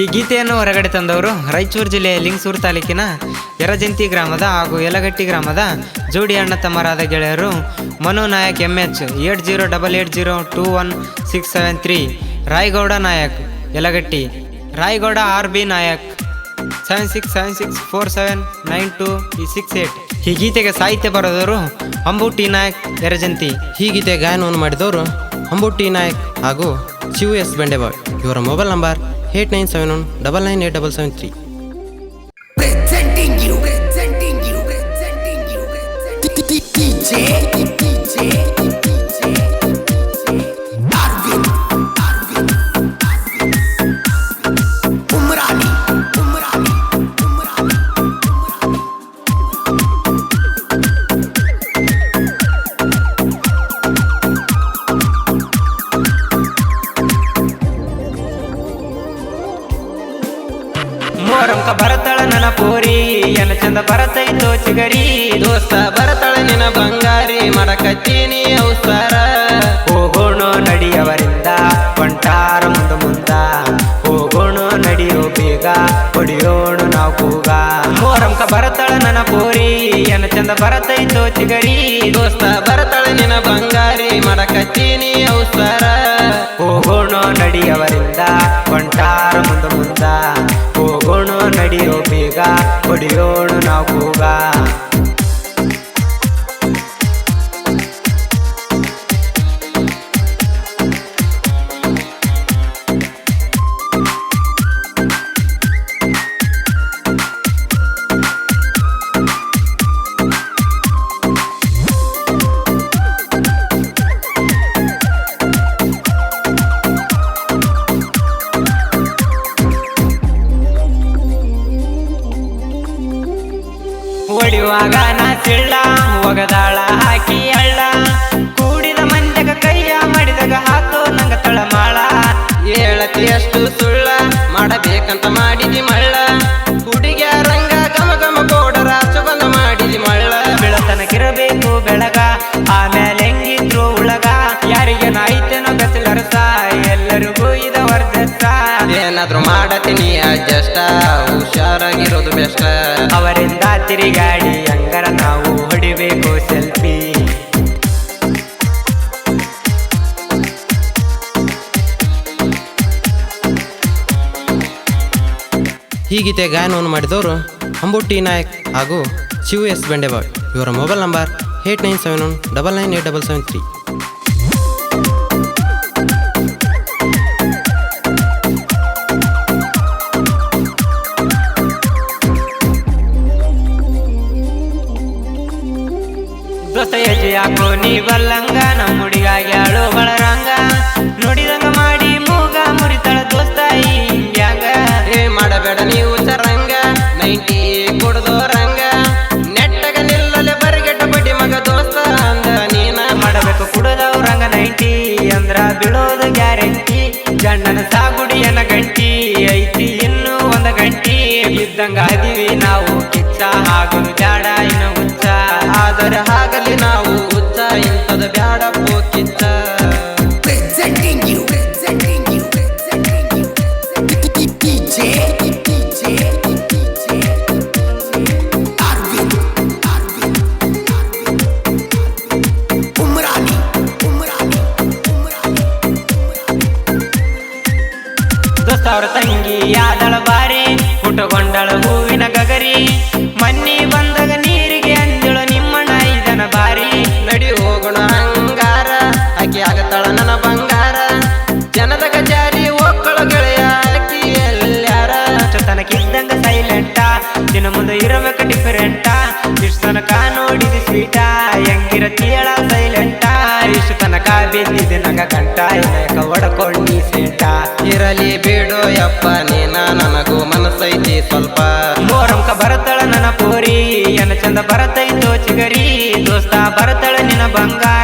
ಈ ಗೀತೆಯನ್ನು ಹೊರಗಡೆ ತಂದವರು ರಾಯಚೂರು ಜಿಲ್ಲೆಯ ಲಿಂಗಸೂರು ತಾಲೂಕಿನ ಯರಜಂತಿ ಗ್ರಾಮದ ಹಾಗೂ ಯಲಗಟ್ಟಿ ಗ್ರಾಮದ ಜೋಡಿ ಅಣ್ಣ ತಮ್ಮರಾದ ಗೆಳೆಯರು Manu Nayak M H eight zero double eight zero two one six seven three, Rayagouda Nayak, Yalagatti, Rayagouda R B Nayak, seven six seven six four seven nine two six eight. ಈ ಗೀತೆಗೆ ಸಾಹಿತ್ಯ ಬರೆದವರು ಅಂಬು T Nayak ಎರಜಂತಿ ಈ ಗೀತೆ ಗಾಯನವನ್ನು ಮಾಡಿದವರು ಅಂಬುಟಿ ನಾಯಕ್ ಹಾಗೂ Shiva S Bendebal ಇವರ mobile number eight nine seven one double nine eight double seven three nineteen zero nineteen zero nineteen zero ದಿಕ್ ಸಿ ಮೋರಂಕ ಬರತಳ ನನ್ನ ಪೋರಿ. ಎನ ಚಂದ ಬರತೈತೋ ಚಿಗರಿ. ದೋಸ್ತ ಬರತಾಳೆ ನಿನ್ನ ಬಂಗಾರಿ ಮಾಡಕತ್ತೀನಿ ಅವಸರ ಹೋಗೋಣ ನಡಿಯವರಿಂದ ಹೊಂಟಾರ ಮುಂದ ಮುಂದ. ಹೋಗೋಣ ನಡಿಯೋ ಬೇಗ, ಹೊಡಿಯೋಣ ನಾವು ಕೂಗ. ಮೋರಂಕ ಬರತಳ ನನ್ನ ಪೋರಿ ಎನ ಚಂದ ಬರತೈತೋ ಚಿಗರಿ. ದೋಸ್ತ ಬರತಾಳೆ ನಿನ್ನ ಬಂಗಾರಿ ಮಾಡಕತ್ತೀನಿ ಅವಸರ ಹೋಗೋಣ ನಡಿಯವರಿಂದ ಹೊಂಟಾರ ಹೊಡಿಯೋಣ ಹೊಡಿಯುವಾಗ ನಾ ತಿಳ್ಳ ಒಗದಾಳ ಹಾಕಿ ಅಳ್ಳ. ಕೂಡಿದ ಮಂದಗ ಕೈಯ ಮಾಡಿದಾಗ ಹಾಕೋ ನಂಗ ತಳಮಾಳ. ಹೇಳತಿ ಅಷ್ಟು ಸುಳ್ಳ ಮಾಡಬೇಕಂತ ಮಾಡಿದಿ ಮಳ್ಳ. ಹುಡುಗಿಯ ರಂಗ ಗಮ ಗಮ ಕೋಡರ ಸುಗಂಧ ಮಾಡಿದಿ ಮಳ್ಳ. ಬೆಳತನಕ್ಕಿರಬೇಕು ಬೆಳಗ ಆಮೇಲೆ ಹೆಂಗಿದ್ರು ಉಳಗ. ಯಾರಿಗೆ ನಾಯ್ತೇನೋ ಗಸಲರಸ ಎಲ್ಲರಿಗೂ ಇದ ವರ್ಧಸ ಏನಾದ್ರೂ ಮಾಡತೀನಿ ಅಡ್ಜಸ್ಟ ಹುಷಾರಾಗಿರೋದು ಬೆಸ್ಟ್ ಅವರಿಂದ ತಿರುಗಾಡಿ. ಈ ಗೀತೆ ಗಾಯನವನ್ನು ಮಾಡಿದವರು ಅಂಬುಟ್ಟಿ ನಾಯಕ್ ಹಾಗೂ ಶಿವ ಎಸ್ ಬೆಂಡೆಬಾಳ್. ಇವರ mobile number eight nine seven one double nine eight double seven three. ಹೆಜ್ಜೆ ಹಾಕೋ ನೀ ಬಲ್ಲಂಗ ನಮ್ಮ ಹುಡುಗಾಗಿ ಆಳು ಅವ್ರ ತಂಗಿ ಯಾದಳ ಬಾರಿ ಪುಟಗೊಂಡಳ ಹೂವಿನ ಗಗರಿ. ಮನ್ನಿ ಬಂದಾಗ ನೀರಿಗೆ ಅಂದಳು ನಿಮ್ಮಣ್ಣ ಇದನ ಬಾರಿ. ನಡಿ ಹೋಗೋಣ ಹಂಗಾರ ಆಕೆ ಆಗತ್ತಾಳ ನನ್ನ ಬಂಗಾರ. ಜನದ ಜಾರಿ ಒಕ್ಕಳು ಗೆಳೆಯ ಅಷ್ಟು ತನಕಿದ್ದಂಗ ಸೈಲೆಂಟ ದಿನ ಮುಂದೆ ಇರಬೇಕು ಡಿಫರೆಂಟ ಇಷ್ಟು ತನಕ ನೋಡಿದ ಸ್ವೀಟ ಇಷ್ಟು ಬಿದ್ದಿದೆ ನಂಗ ಇನಕ ಒಡಕೊಂಡಿ ಸೇಟ ಇರಲಿ ಬಿಡು ಯಪ್ಪ, ನೀನ ನನಗೂ ಮನಸ್ಸೈತಿ ಸ್ವಲ್ಪ. ಬರತಳ ನನ್ನ ಚಂದ ಬರತೈತೋ ಚಿಗರಿ. ದೋಸ್ತ ಬರತಳ ಬಂಗಾರ.